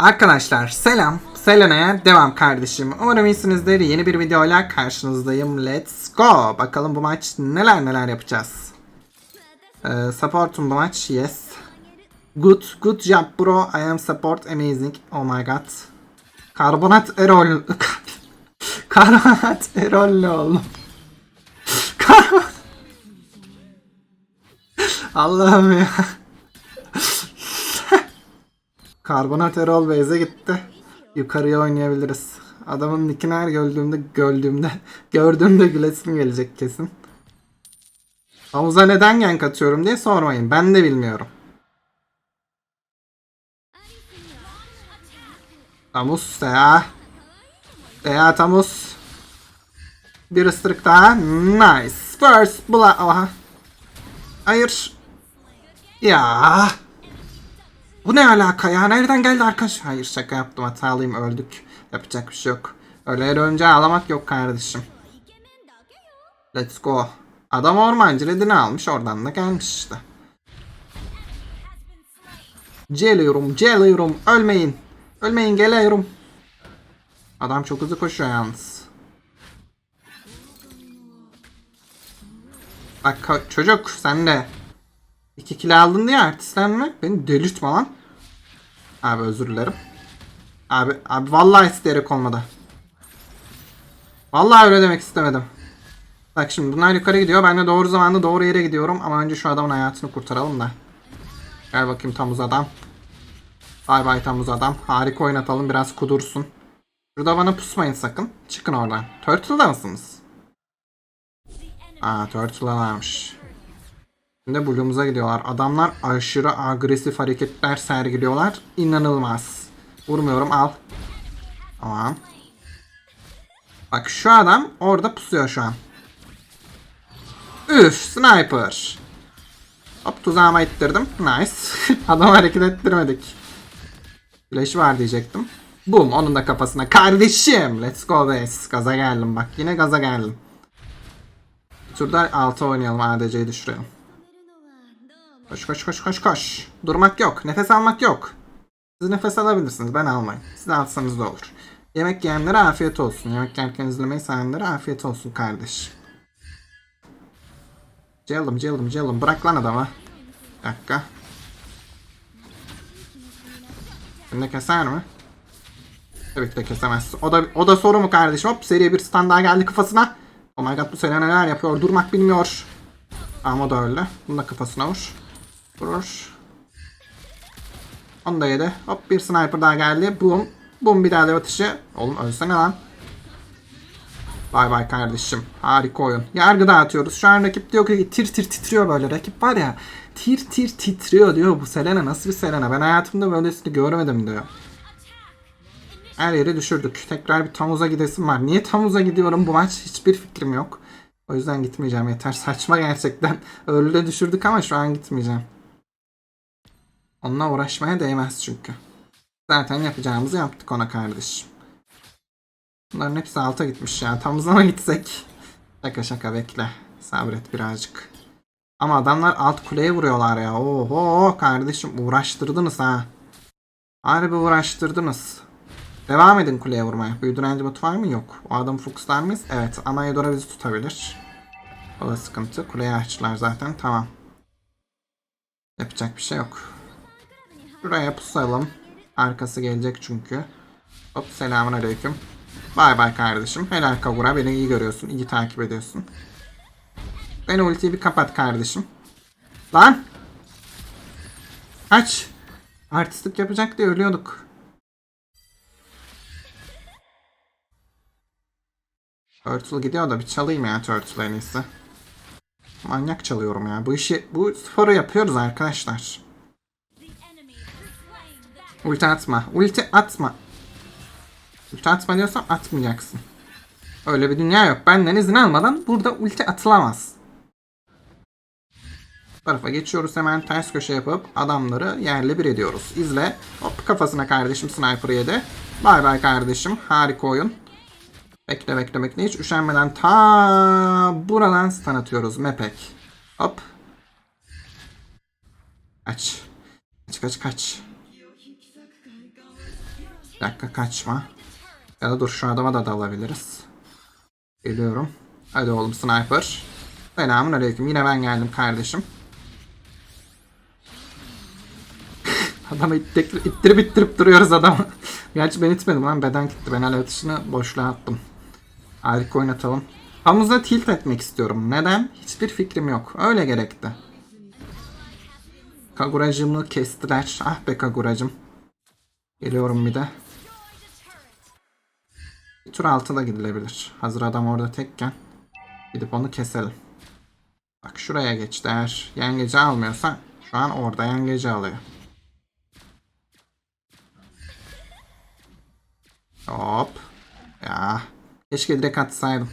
Arkadaşlar selam. Selena'ya devam kardeşim. Umarım iyisinizdir. Yeni bir videoyla karşınızdayım. Let's go. Bakalım bu maç neler neler yapacağız. Ee, support'um bu maç. Yes. Good. Good job bro. I am support. Amazing. Oh my god. Karbonat Erol. Karbonat Erol ne oğlum? Allah'ım ya. Karbonat Erol Beyze gitti. Yukarıya oynayabiliriz. Adamın nickini her gördüğümde gördüğümde gördüğümde gülesim gelecek kesin. Havuza neden gank atıyorum diye sormayın. Ben de bilmiyorum. Tamus ya. Ya Tamus. Bir ısırık daha. Nice. First blood. Oha. Hayır. Ya. Bu ne alaka ya? Nereden geldi arkadaş? Hayır şaka yaptım hatalıyım öldük. Yapacak bir şey yok. Öyle önce ağlamak yok kardeşim. Let's go. Adam ormancı redini almış oradan da gelmiş işte. Geliyorum, geliyorum. Ölmeyin. Ölmeyin, geliyorum. Adam çok hızlı koşuyor yalnız. Bak çocuk sen de. İki kilo aldın diye artistlenme. Beni delirtme lan. Abi özür dilerim. Abi, abi vallahi isteyerek olmadı. Vallahi öyle demek istemedim. Bak şimdi bunlar yukarı gidiyor. Ben de doğru zamanda doğru yere gidiyorum. Ama önce şu adamın hayatını kurtaralım da. Gel bakayım Tamuz adam. Bay bay Tamuz adam. Harika oynatalım. Biraz kudursun. Burada bana pusmayın sakın. Çıkın oradan. Turtle'da mısınız? Aa Turtle'dalarmış. Şimdi Blue'umuza gidiyorlar. Adamlar aşırı agresif hareketler sergiliyorlar. İnanılmaz. Vurmuyorum al. Tamam. Bak şu adam orada pusuyor şu an. Üf sniper. Hop tuzağıma ittirdim. Nice. Adam hareket ettirmedik. Flash var diyecektim. Boom onun da kafasına. Kardeşim. Let's go base. Gaza geldim bak. Yine gaza geldim. Bir turda 6 oynayalım. ADC'yi düşürelim. Koş koş koş koş koş. Durmak yok. Nefes almak yok. Siz nefes alabilirsiniz. Ben almayın. Siz alsanız da olur. Yemek yiyenlere afiyet olsun. Yemek yerken izlemeyi sevenlere afiyet olsun kardeş. Cellum cellum cellum. Bırak lan adamı. Bir dakika. Şimdi keser mi? Tabii ki de kesemez. O da, o da soru mu kardeşim? Hop seri bir stand daha geldi kafasına. Oh my god bu sene neler yapıyor. Durmak bilmiyor. Ama da öyle. Bunu da kafasına vur. Vurur. Onu da yedi. Hop bir sniper daha geldi. Boom. Boom bir daha dev atışı. Oğlum ölsene lan. Bay bay kardeşim. Harika oyun. Yargı dağıtıyoruz. Şu an rakip diyor ki tir tir titriyor böyle. Rakip var ya tir tir titriyor diyor. Bu Selena nasıl bir Selena? Ben hayatımda böylesini görmedim diyor. Her yeri düşürdük. Tekrar bir Tamuz'a gidesim var. Niye Tamuz'a gidiyorum bu maç? Hiçbir fikrim yok. O yüzden gitmeyeceğim yeter. Saçma gerçekten. Öyle düşürdük ama şu an gitmeyeceğim. Onunla uğraşmaya değmez çünkü. Zaten yapacağımızı yaptık ona kardeşim. Bunların hepsi alta gitmiş ya. Tam zaman gitsek. Şaka şaka bekle. Sabret birazcık. Ama adamlar alt kuleye vuruyorlar ya. Oho kardeşim uğraştırdınız ha. Harbi uğraştırdınız. Devam edin kuleye vurmaya. Büyü direnci botu var mı? Yok. O adam fokuslar mıyız? Evet. Ama Eudora bizi tutabilir. O da sıkıntı. Kuleyi açtılar zaten. Tamam. Yapacak bir şey yok. Şuraya pusalım. Arkası gelecek çünkü. Hop selamun aleyküm. Bay bay kardeşim. Helal Kagura. Beni iyi görüyorsun. iyi takip ediyorsun. Ben ultiyi bir kapat kardeşim. Lan! Kaç! Artistlik yapacak diye ölüyorduk. Turtle gidiyor da bir çalayım ya Turtle en iyisi. Manyak çalıyorum ya. Bu işi, bu sporu yapıyoruz arkadaşlar. Ulti atma. Ulti atma. Ulti atma diyorsam atmayacaksın. Öyle bir dünya yok. Benden izin almadan burada ulti atılamaz. Tarafa geçiyoruz hemen ters köşe yapıp adamları yerle bir ediyoruz. İzle. Hop kafasına kardeşim sniper yedi. Bay bay kardeşim. Harika oyun. Bekle bekle bekle. Hiç üşenmeden ta buradan stun atıyoruz. Mepek. Hop. Kaç. Kaç kaç kaç. Bir dakika kaçma. Ya da dur şu adama da dalabiliriz. Geliyorum. Hadi oğlum sniper. Selamun aleyküm. Yine ben geldim kardeşim. Adamı ittirip, ittirip ittirip duruyoruz adamı. Gerçi ben itmedim lan beden gitti. Ben hala atışını boşluğa attım. Harika oynatalım. Hamuz'a tilt etmek istiyorum. Neden? Hiçbir fikrim yok. Öyle gerekti. Kaguracımı kestiler. Ah be Kaguracım. Geliyorum bir de. Bir tur altı da gidilebilir. Hazır adam orada tekken. Gidip onu keselim. Bak şuraya geçti. Eğer yengeci almıyorsa şu an orada yengeci alıyor. Hop. Ya. Keşke direkt atsaydım.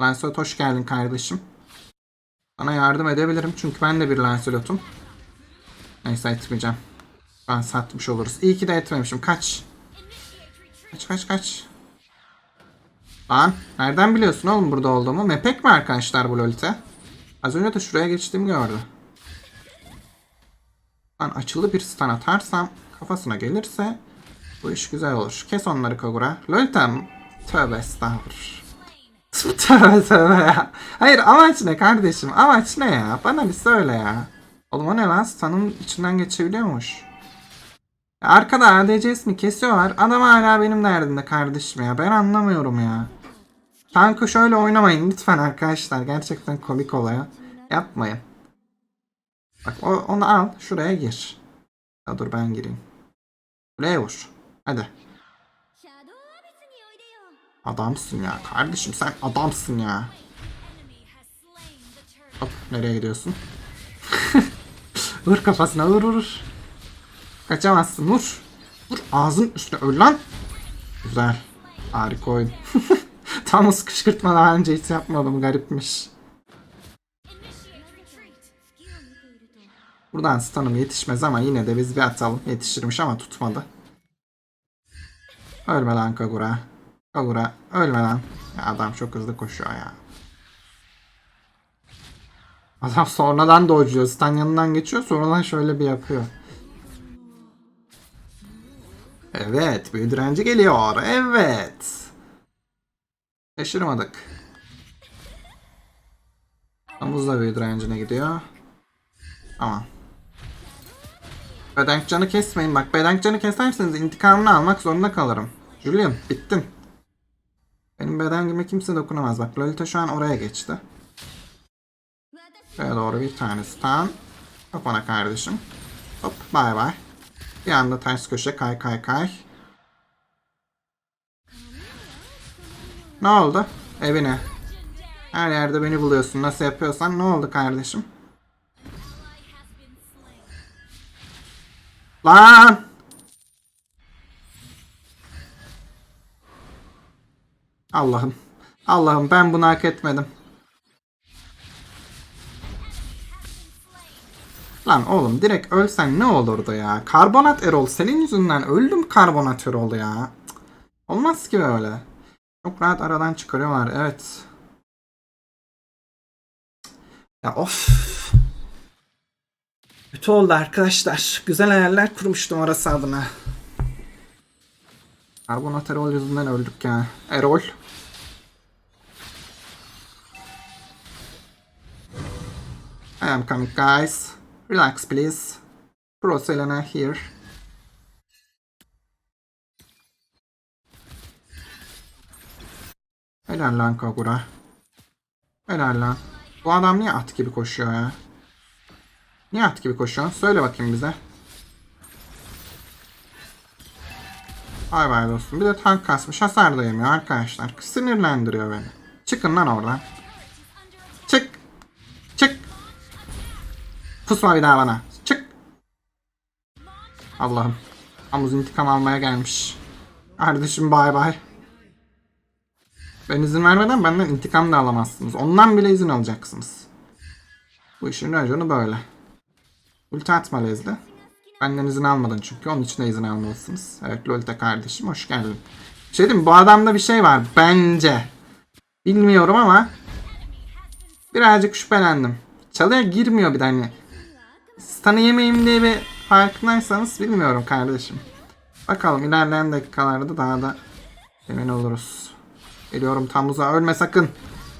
Lancelot hoş geldin kardeşim. Sana yardım edebilirim çünkü ben de bir Lancelot'um. Neyse etmeyeceğim. Ben satmış oluruz. İyi ki de etmemişim. Kaç. Kaç kaç kaç. Lan nereden biliyorsun oğlum burada olduğumu? Mepek mi arkadaşlar bu Lolita? Az önce de şuraya geçtiğimi gördü. Ben açılı bir stun atarsam kafasına gelirse bu iş güzel olur. Kes onları Kagura. Lolita tövbe estağfurullah. tövbe tövbe ya. Hayır amaç ne kardeşim? Amaç ne ya? Bana bir söyle ya. Oğlum o ne lan? Stun'ın içinden geçebiliyormuş. Arkada ADC ismi kesiyorlar. Adam hala benim derdimde kardeşim ya. Ben anlamıyorum ya. Kanka şöyle oynamayın lütfen arkadaşlar. Gerçekten komik oluyor. Yapmayın. Bak o, onu al. Şuraya gir. Ya dur ben gireyim. Buraya vur. Hadi. Adamsın ya. Kardeşim sen adamsın ya. Hop nereye gidiyorsun? vur kafasına vur vur. Kaçamazsın vur. Vur ağzın üstüne öl lan. Güzel. Harika oyun. O kışkırtma daha önce hiç yapmadım garipmiş. Buradan stun'ım yetişmez ama yine de biz bir atalım. Yetişirmiş ama tutmadı. Ölme lan Kagura. Kagura ölme lan. Ya adam çok hızlı koşuyor ya. Adam sonradan dodge'luyor. Stun yanından geçiyor sonradan şöyle bir yapıyor. Evet büyü direnci geliyor. Evet. Şaşırmadık. Domuz da büyü direncine gidiyor. Tamam. Bedenk canı kesmeyin. Bak bedenk canı keserseniz intikamını almak zorunda kalırım. Julian bittin. Benim bedenkime kimse dokunamaz. Bak Lolita şu an oraya geçti. Şuraya doğru bir tane stun. Kafana kardeşim. Hop bay bay. Bir anda ters köşe kay kay kay. Ne oldu? Evine. Her yerde beni buluyorsun. Nasıl yapıyorsan ne oldu kardeşim? Lan! Allah'ım. Allah'ım ben bunu hak etmedim. Lan oğlum direkt ölsen ne olurdu ya? Karbonat Erol senin yüzünden öldüm Karbonat Erol ya. Cık. Olmaz ki böyle. Çok rahat aradan çıkarıyorlar evet. Ya of. Kötü oldu arkadaşlar. Güzel hayaller kurmuştum orası adına. Karbonat Erol yüzünden öldük ya. Erol. I am coming guys. Relax please. Pro here. Helal lan Kagura. Helal lan. Bu adam niye at gibi koşuyor ya? Niye at gibi koşuyor? Söyle bakayım bize. Bay bay dostum. Bir de tank kasmış. Hasar da yemiyor arkadaşlar. Sinirlendiriyor beni. Çıkın lan oradan. Çık. Çık. Pusma bir daha bana. Çık. Allah'ım. Amuz intikam almaya gelmiş. Kardeşim bay bay. Ben izin vermeden benden intikam da alamazsınız. Ondan bile izin alacaksınız. Bu işin raconu böyle. Ulti atma Lezli. Benden izin almadın çünkü. Onun için de izin almalısınız. Evet Lolita kardeşim hoş geldin. Bir Şey diyeyim bu adamda bir şey var. Bence. Bilmiyorum ama. Birazcık şüphelendim. Çalıya girmiyor bir de hani. Stun'ı yemeyeyim diye bir farkındaysanız bilmiyorum kardeşim. Bakalım ilerleyen dakikalarda daha da emin oluruz. Geliyorum Tamuz'a ölme sakın.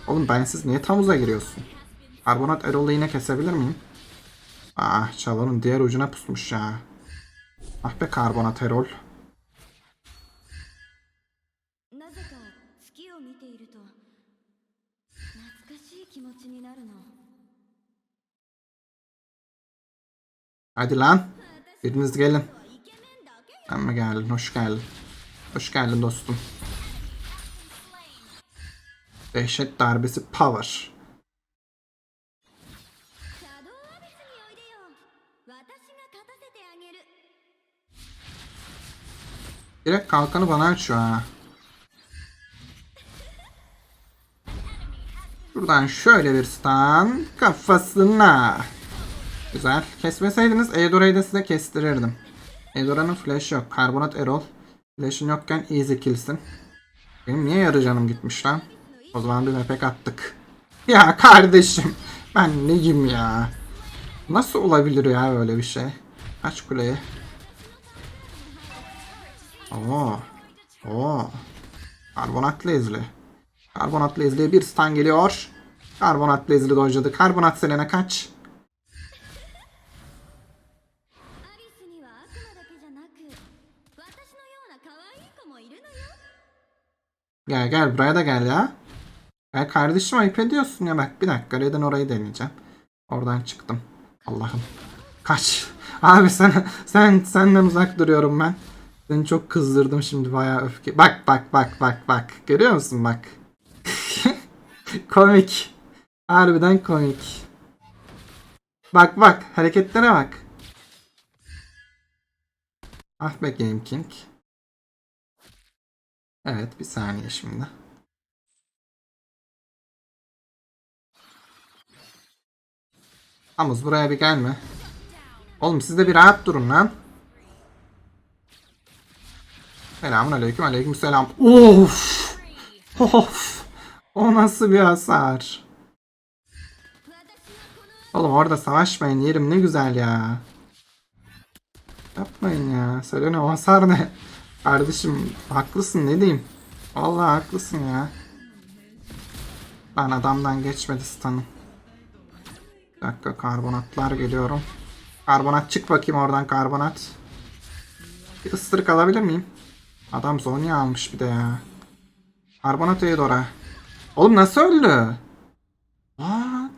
Oğlum bensiz niye Tamuz'a giriyorsun? Karbonat Erol'u yine kesebilir miyim? Ah çalanın diğer ucuna pusmuş ya. Ah be Karbonat Erol. Hadi lan. Biriniz gelin. Ama geldin, hoş geldin. Hoş geldin dostum. Dehşet darbesi power. Direkt kalkanı bana açıyor ha. Buradan şöyle bir stun kafasına. Güzel. Kesmeseydiniz Eudora'yı da size kestirirdim. Eudora'nın flash yok. Karbonat Erol. Flash'ın yokken easy killsin. Benim niye yarı canım gitmiş lan? O zaman bir mepek attık. Ya kardeşim. Ben neyim ya? Nasıl olabilir ya böyle bir şey? Aç kuleyi. Oo. Oo. Karbonatlı ezli. Karbonatlı ezliye bir stun geliyor. Karbonatlı ezli dojladı. Karbonat Selena kaç. Gel gel buraya da gel ya. Gel kardeşim ayıp ediyorsun ya bak bir dakika Red'in orayı deneyeceğim. Oradan çıktım. Allah'ım. Kaç. Abi sen sen senden uzak duruyorum ben. Seni çok kızdırdım şimdi bayağı öfke. Bak bak bak bak bak. Görüyor musun bak. komik. Harbiden komik. Bak bak hareketlere bak. Ah be Game King. Evet bir saniye şimdi. Amuz buraya bir gelme. Oğlum siz de bir rahat durun lan. Selamun aleyküm aleyküm selam. Of. Of. O nasıl bir hasar. Oğlum orada savaşmayın yerim ne güzel ya. Yapmayın ya. Selena o hasar ne? Kardeşim haklısın ne diyeyim. Vallahi haklısın ya. Ben adamdan geçmedi stun'ım. Dakika karbonatlar geliyorum. Karbonat çık bakayım oradan karbonat. Bir ıstırık alabilir miyim? Adam Zonya almış bir de ya. Karbonat Eidora. Oğlum nasıl öldü? What?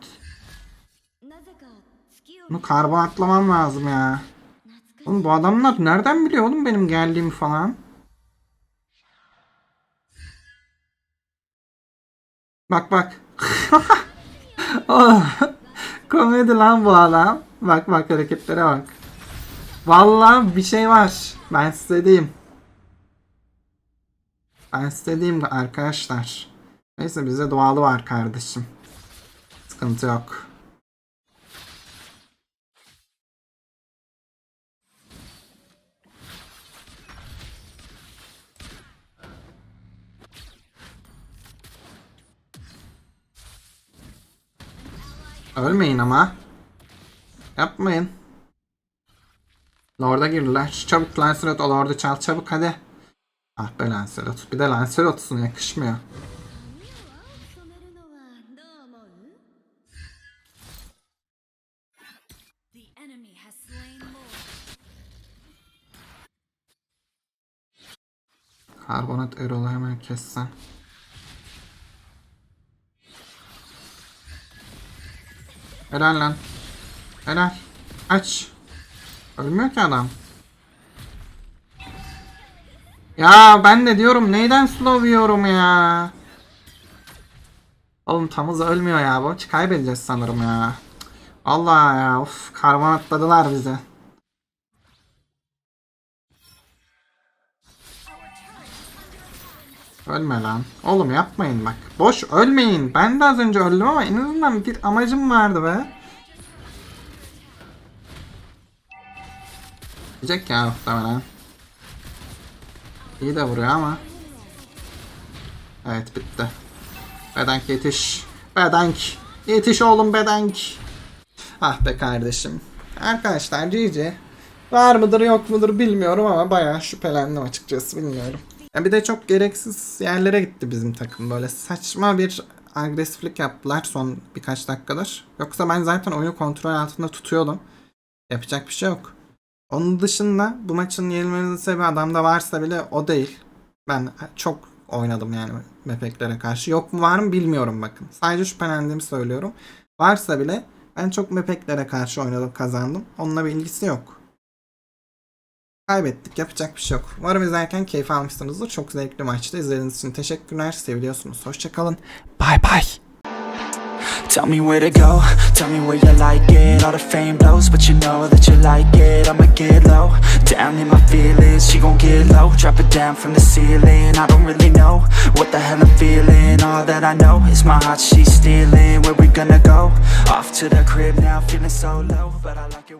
Bunu karbonatlamam lazım ya. Oğlum bu adamlar nereden biliyor oğlum benim geldiğimi falan? Bak bak. oh. Komedi lan bu adam. Bak bak hareketlere bak. Vallahi bir şey var. Ben size diyeyim. Ben size diyeyim arkadaşlar. Neyse bize doğalı var kardeşim. Sıkıntı yok. Ölmeyin ama. Yapmayın. Lord'a girdiler. Çabuk Lancelot ol orada çal çabuk hadi. Ah be Lancelot. Bir de Lancelot'sun yakışmıyor. Karbonat Erol'u hemen kessen. Helal lan. Helal. Aç. Ölmüyor ki adam. Ya ben de diyorum neyden slow yiyorum ya. Oğlum tamız ölmüyor ya bu. Kaybedeceğiz sanırım ya. Allah ya of karbonatladılar bizi. Ölme lan. Oğlum yapmayın bak. Boş ölmeyin. Ben de az önce öldüm ama en azından bir amacım vardı be. Diyecek ya muhtemelen. İyi de vuruyor ama. Evet bitti. Bedank yetiş. Bedank. Yetiş oğlum Bedank. Ah be kardeşim. Arkadaşlar GG. Var mıdır yok mudur bilmiyorum ama bayağı şüphelendim açıkçası bilmiyorum. Ya bir de çok gereksiz yerlere gitti bizim takım. Böyle saçma bir agresiflik yaptılar son birkaç dakikadır. Yoksa ben zaten oyunu kontrol altında tutuyordum. Yapacak bir şey yok. Onun dışında bu maçın yenilmemizin sebebi adamda varsa bile o değil. Ben çok oynadım yani mepeklere karşı. Yok mu var mı bilmiyorum bakın. Sadece şüphelendiğimi söylüyorum. Varsa bile ben çok mepeklere karşı oynadım kazandım. Onunla bir ilgisi yok. Kaybettik yapacak bir şey yok. Umarım izlerken keyif almışsınızdır. Çok zevkli maçtı. İzlediğiniz için teşekkürler. Seviliyorsunuz. Hoşçakalın. Bye bye. Tell me where to go, tell me where you like it All the fame blows, but you know that you like it I'ma get low, down in my feelings She gon' get low, drop it down from the ceiling I don't really know what the hell I'm feeling All that I know is my heart she's stealing Where we gonna go? Off to the crib now, feeling so low But I like it